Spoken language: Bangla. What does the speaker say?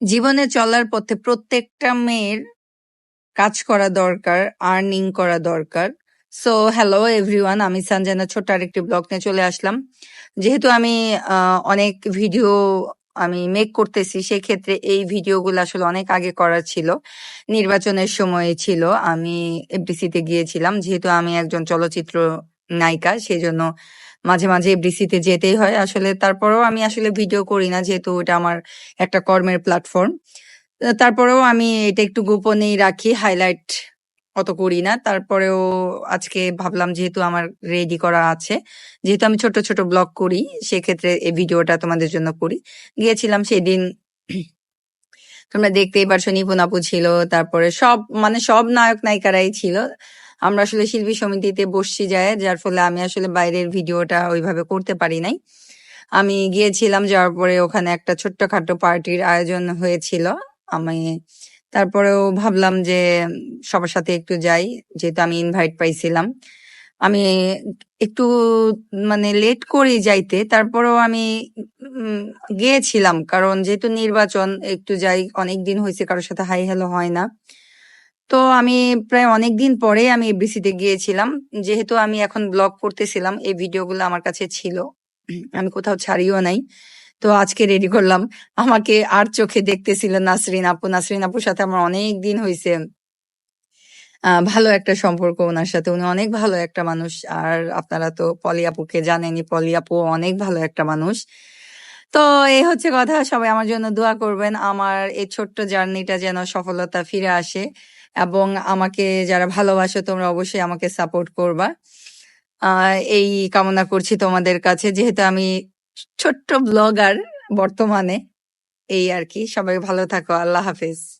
জীবনে চলার পথে প্রত্যেকটা মেয়ের কাজ করা দরকার, আর্নিং করা দরকার। সো হ্যালো এভরিওয়ান আমি সঞ্জনা ছোট্ট আরেকটি ব্লগ নিয়ে চলে আসলাম। যেহেতু আমি অনেক ভিডিও আমি মেক করতেছি সেক্ষেত্রে এই ভিডিওগুলো আসলে অনেক আগে করার ছিল নির্বাচনের সময় ছিল আমি এফডিসিতে গিয়েছিলাম যেহেতু আমি একজন চলচ্চিত্র নায়িকা সেই জন্য মাঝে মাঝে এফডিসিতে যেতেই হয়। আসলে তারপরেও আমি আসলে ভিডিও করি না, যেহেতু এটা আমার একটা কর্মের প্ল্যাটফর্ম। তারপরেও আমি এটা একটু গোপনেই রাখি, হাইলাইট অত করি না। তারপরেও আজকে ভাবলাম যেহেতু আমার রেডি করা আছে, যেহেতু আমি ছোট ছোট ব্লগ করি, সেক্ষেত্রে এই ভিডিওটা তোমাদের জন্য করি। গিয়েছিলাম সেদিন, তোমরা দেখতেই পারছ, নিপুণ আপু ছিল, তারপরে সব মানে সব নায়ক নায়িকারাই ছিল। আমরা আসলে শিল্পী সমিতিতে বসছি যায়, যার ফলে আমি আসলে বাইরের ভিডিওটা ওইভাবে করতে পারি নাই। আমি গিয়েছিলাম, যাওয়ার পরে ওখানে একটা ছোট্টখাটো পার্টির আয়োজন হয়েছিল। আমি তারপরেও ভাবলাম যে সবার সাথে একটু যাই, যেহেতু আমি ইনভাইট পাইছিলাম। আমি একটু মানে লেট করি যাইতে, তারপরেও আমি গিয়েছিলাম। কারণ যেহেতু নির্বাচন, একটু যাই অনেক দিন হয়েছে কারোর সাথে হাই হ্যালো হয় না। তো আমি প্রায় অনেক দিন পরে আমি এফডিসিতে গিয়েছিলাম। যেহেতু আমি এখন ব্লগ করতেছিলাম, এই ভিডিওগুলো আমার কাছে ছিল। আমি কোথাও ছাড়িও নাই। তো আজকে রেডি করলাম। আমাকে আর চোখে দেখতেছিল নাসরিন আপু। নাসরিন আপুর সাথে আমার অনেক দিন হয়েছে ভালো একটা সম্পর্ক ওনার সাথে। উনি অনেক ভালো একটা মানুষ। আর আপনারা তো পলি আপুকে জানেনই, পলি আপু অনেক ভালো একটা মানুষ। তো এই হচ্ছে কথা, সবাই আমার জন্য দোয়া করবেন। আমার এই ছোট্ট জার্নিটা যেন সফলতা ফিরে আসে এবং আমাকে যারা ভালোবাসো, তোমরা অবশ্যই আমাকে সাপোর্ট করবা। এই কামনা করছি তোমাদের কাছে। যেহেতু আমি ছোট্ট ব্লগার বর্তমানে, এই আর কি। সবাই ভালো থাকো। আল্লাহ হাফেজ।